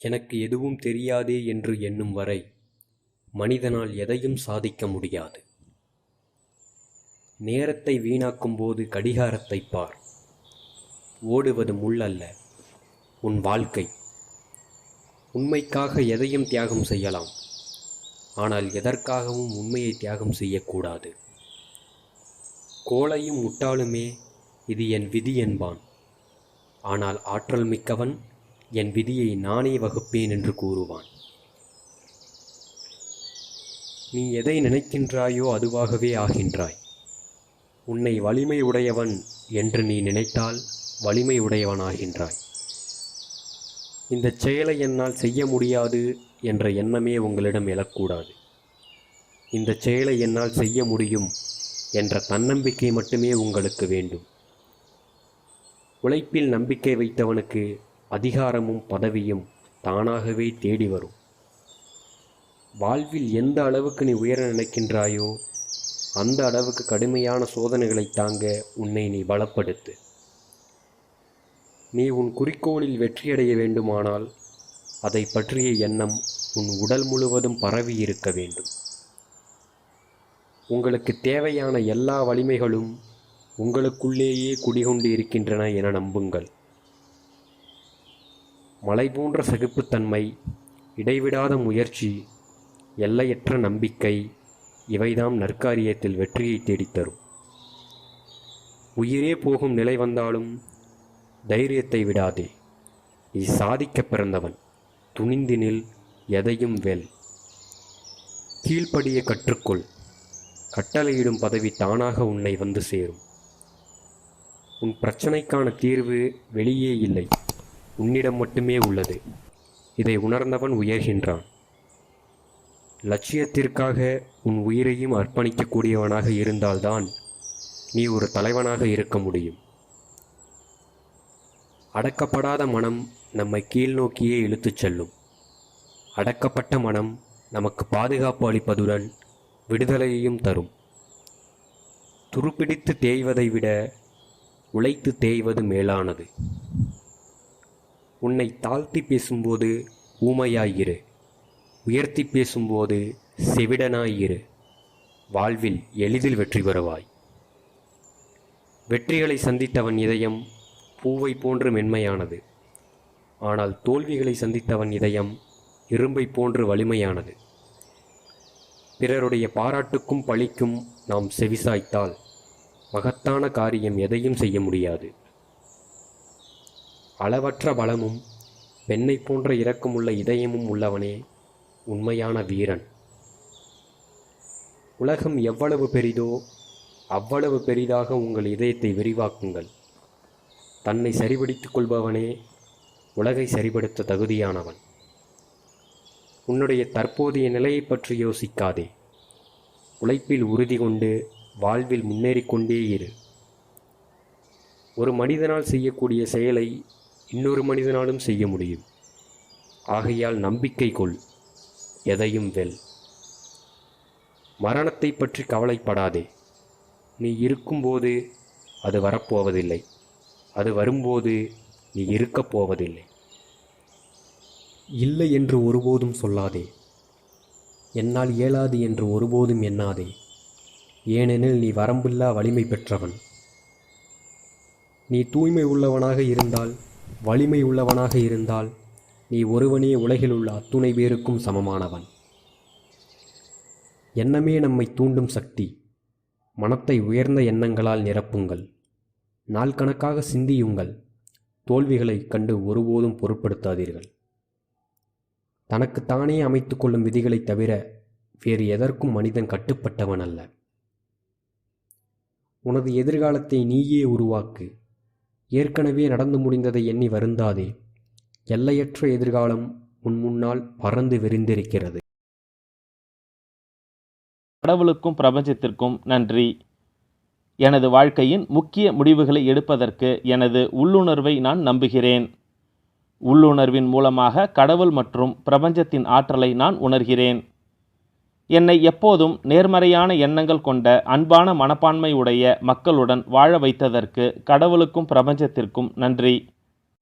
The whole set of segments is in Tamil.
எனக்கு எதுவும் தெரியாதே என்று எண்ணும் வரை மனிதனால் எதையும் சாதிக்க முடியாது. நேரத்தை வீணாக்கும் போது கடிகாரத்தை பார். ஓடுவது முள் அல்ல உன் வாழ்க்கை. உண்மைக்காக எதையும் தியாகம் செய்யலாம் ஆனால் எதற்காகவும் உண்மையை தியாகம் செய்யக்கூடாது. கோளையும் முட்டாளுமே இது என் விதி என்பான். ஆனால் ஆற்றல் மிக்கவன் என் விதியை நானே வகுப்பேன் என்று கூறுவான். நீ எதை நினைக்கின்றாயோ அதுவாகவே ஆகின்றாய். உன்னை வலிமை உடையவன் என்று நீ நினைத்தால் வலிமை உடையவனாகின்றாய் இந்தச் செயலை என்னால் செய்ய முடியாது என்ற எண்ணமே உங்களிடம் எழக்கூடாது. இந்தச் செயலை என்னால் செய்ய முடியும் என்ற தன்னம்பிக்கை மட்டுமே உங்களுக்கு வேண்டும். உழைப்பில் நம்பிக்கை வைத்தவனுக்கு அதிகாரமும் பதவியும் தானாகவே தேடி வரும். வாழ்வில் எந்த அளவுக்கு நீ உயர நினைக்கின்றாயோ அந்த அளவுக்கு கடுமையான சோதனைகளை தாங்க உன்னை நீ பலப்படுத்து. நீ உன் குறிக்கோளில் வெற்றியடைய வேண்டுமானால் அதை பற்றிய எண்ணம் உன் உடல் முழுவதும் பரவி இருக்க வேண்டும். உங்களுக்கு தேவையான எல்லா வலிமைகளும் உங்களுக்குள்ளேயே குடிகொண்டு இருக்கின்றன என நம்புங்கள். மலை போன்ற சகிப்புத்தன்மை இடைவிடாத முயற்சி எல்லையற்ற நம்பிக்கை இவைதாம் நற்காரியத்தில் வெற்றியை தேடித்தரும் உயிரே போகும் நிலை வந்தாலும் தைரியத்தை விடாதே. நீ சாதிக்க பிறந்தவன் துணிந்தினில் எதையும் வெல். கீழ்ப்படிய கற்றுக்கொள் கட்டளையிடும் பதவி தானாக உன்னை வந்து சேரும். உன் பிரச்சனைக்கான தீர்வு வெளியே இல்லை. உன்னிடம் மட்டுமே உள்ளது. இதை உணர்ந்தவன் உயர்கின்றான். லட்சியத்திற்காக உன் உயிரையும் அர்ப்பணிக்கக்கூடியவனாக இருந்தால்தான் நீ ஒரு தலைவனாக இருக்க முடியும். அடக்கப்படாத மனம் நம்மை கீழ்நோக்கியே இழுத்துச் செல்லும். அடக்கப்பட்ட மனம் நமக்கு பாதுகாப்பு அளிப்பதுடன் விடுதலையையும் தரும். துருப்பிடித்து தேய்வதை விட உழைத்து தேய்வது மேலானது. உன்னை தாழ்த்தி பேசும்போது ஊமையாயிரு. உயர்த்தி பேசும்போது செவிடனாயிரு. வாழ்வில் எளிதில் வெற்றி பெறுவாய். வெற்றிகளை சந்தித்தவன் இதயம் பூவை போன்று மென்மையானது. ஆனால் தோல்விகளை சந்தித்தவன் இதயம் இரும்பை போன்று வலிமையானது. பிறருடைய பாராட்டுக்கும் பழிக்கும் நாம் செவிசாய்த்தால் மகத்தான காரியம் எதையும் செய்ய முடியாது. அளவற்ற பலமும் பெண்ணை போன்ற இரக்கமுள்ள இதயமும் உள்ளவனே உண்மையான வீரன். உலகம் எவ்வளவு பெரிதோ அவ்வளவு பெரிதாக உங்கள் இதயத்தை விரிவாக்குங்கள். தன்னை சரிபடுத்திக் கொள்பவனே உலகை சரிபடுத்த தகுதியானவன். உன்னுடைய தற்போதைய நிலையை பற்றி யோசிக்காதே. உழைப்பில் உறுதி கொண்டு வாழ்வில் முன்னேறிக்கொண்டே இரு. ஒரு மனிதனால் செய்யக்கூடிய செயலை இன்னொரு மனிதனாலும் செய்ய முடியும். ஆகையால் நம்பிக்கை கொள் எதையும் வெல். மரணத்தை பற்றி கவலைப்படாதே. நீ இருக்கும்போது அது வரப்போவதில்லை. அது வரும்போது நீ இருக்கப் போவதில்லை. இல்லை என்று ஒருபோதும் சொல்லாதே. என்னால் இயலாது என்று ஒருபோதும் எண்ணாதே. ஏனெனில் நீ வரம்பில்லா வலிமை பெற்றவன். நீ தூய்மை உள்ளவனாக இருந்தால் வலிமை உள்ளவனாக இருந்தால் நீ ஒருவனே உலகில் உள்ள அத்துணை பேருக்கும் சமமானவன். எண்ணமே நம்மை தூண்டும் சக்தி. மனத்தை உயர்ந்த எண்ணங்களால் நிரப்புங்கள். நாள் கணக்காக சிந்தியுங்கள். தோல்விகளைக் கண்டு ஒருபோதும் பொருட்படுத்தாதீர்கள். தனக்குத்தானே அமைத்து கொள்ளும் விதிகளைத் தவிர வேறு எதற்கும் மனிதன் கட்டுப்பட்டவன் அல்ல உனது எதிர்காலத்தை நீயே உருவாக்கு. ஏற்கனவே நடந்து முடிந்ததை எண்ணி வருந்தாதே. எல்லையற்ற எதிர்காலம் உன் முன்னால் பறந்து விரிந்திருக்கிறது. கடவுளுக்கும் பிரபஞ்சத்திற்கும் நன்றி. எனது வாழ்க்கையின் முக்கிய முடிவுகளை எடுப்பதற்கு எனது உள்ளுணர்வை நான் நம்புகிறேன். உள்ளுணர்வின் மூலமாக கடவுள் மற்றும் பிரபஞ்சத்தின் ஆற்றலை நான் உணர்கிறேன். என்னை எப்போதும் நேர்மறையான எண்ணங்கள் கொண்ட அன்பான மனப்பான்மை உடைய மக்களுடன் வாழ வைத்ததற்கு கடவுளுக்கும் பிரபஞ்சத்திற்கும் நன்றி.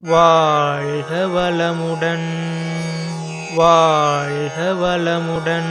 வாழ்க வளமுடன் வாழ்க வளமுடன்.